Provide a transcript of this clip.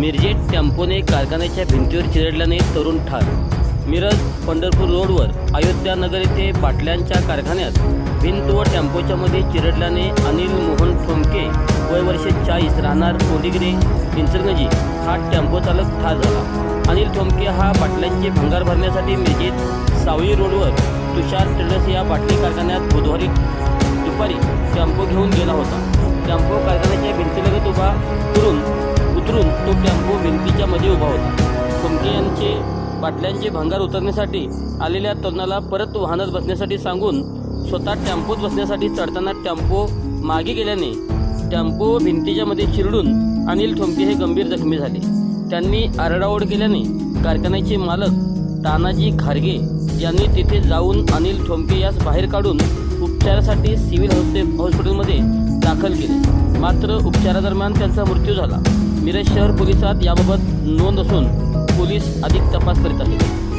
मिरजेत टेम्पोने कारखान्याच्या भिंतीवर चिरडल्याने तरुण ठार. मिरज पंढरपूर रोडवर अयोध्या नगर येथे बाटल्यांच्या कारखान्यात भिंत व टेम्पोच्या मध्ये चिरडल्याने अनिल मोहन ठोमके वय वर्षे चाळीस राहणार कोलिगिरे इंचरगंजी हा टेम्पो चालक ठार झाला. अनिल ठोमके हा बाटल्यांचे भंगार भरण्यासाठी मिरजेत सावळी रोडवर तुषार ट्रेडर्स या बाटली कारखान्यात बुधवारी दुपारी टेम्पो घेऊन गेला होता. टेम्पो कारखान्याच्या भिंतीलगत उभा करून तो टेम्पो भिंतीच्या मध्ये उभा होता. खुमके यांचे बाटल्यांचे भंगार उतरण्यासाठी आलेल्या तरुणाला परत वाहनात बसण्यासाठी सांगून स्वतः टेम्पोत बसण्यासाठी चढताना टेम्पो मागे गेल्याने टेम्पो भिंतीच्या मध्ये चिरडून अनिल ठोंके हे गंभीर जखमी झाले. त्यांनी आरडाओढ केल्याने कारखान्याचे मालक तानाजी खारगे यांनी तिथे जाऊन अनिल ठोंके यास बाहेर काढून उपचारासाठी सिव्हिल हॉस्पि हॉस्पिटलमध्ये दाखल केले. मात्र उपचारादरम्यान त्यांचा मृत्यू झाला. मिरज शहर पोलिसात याबाबत नोंद असून पोलीस अधिक तपास करीत आहेत.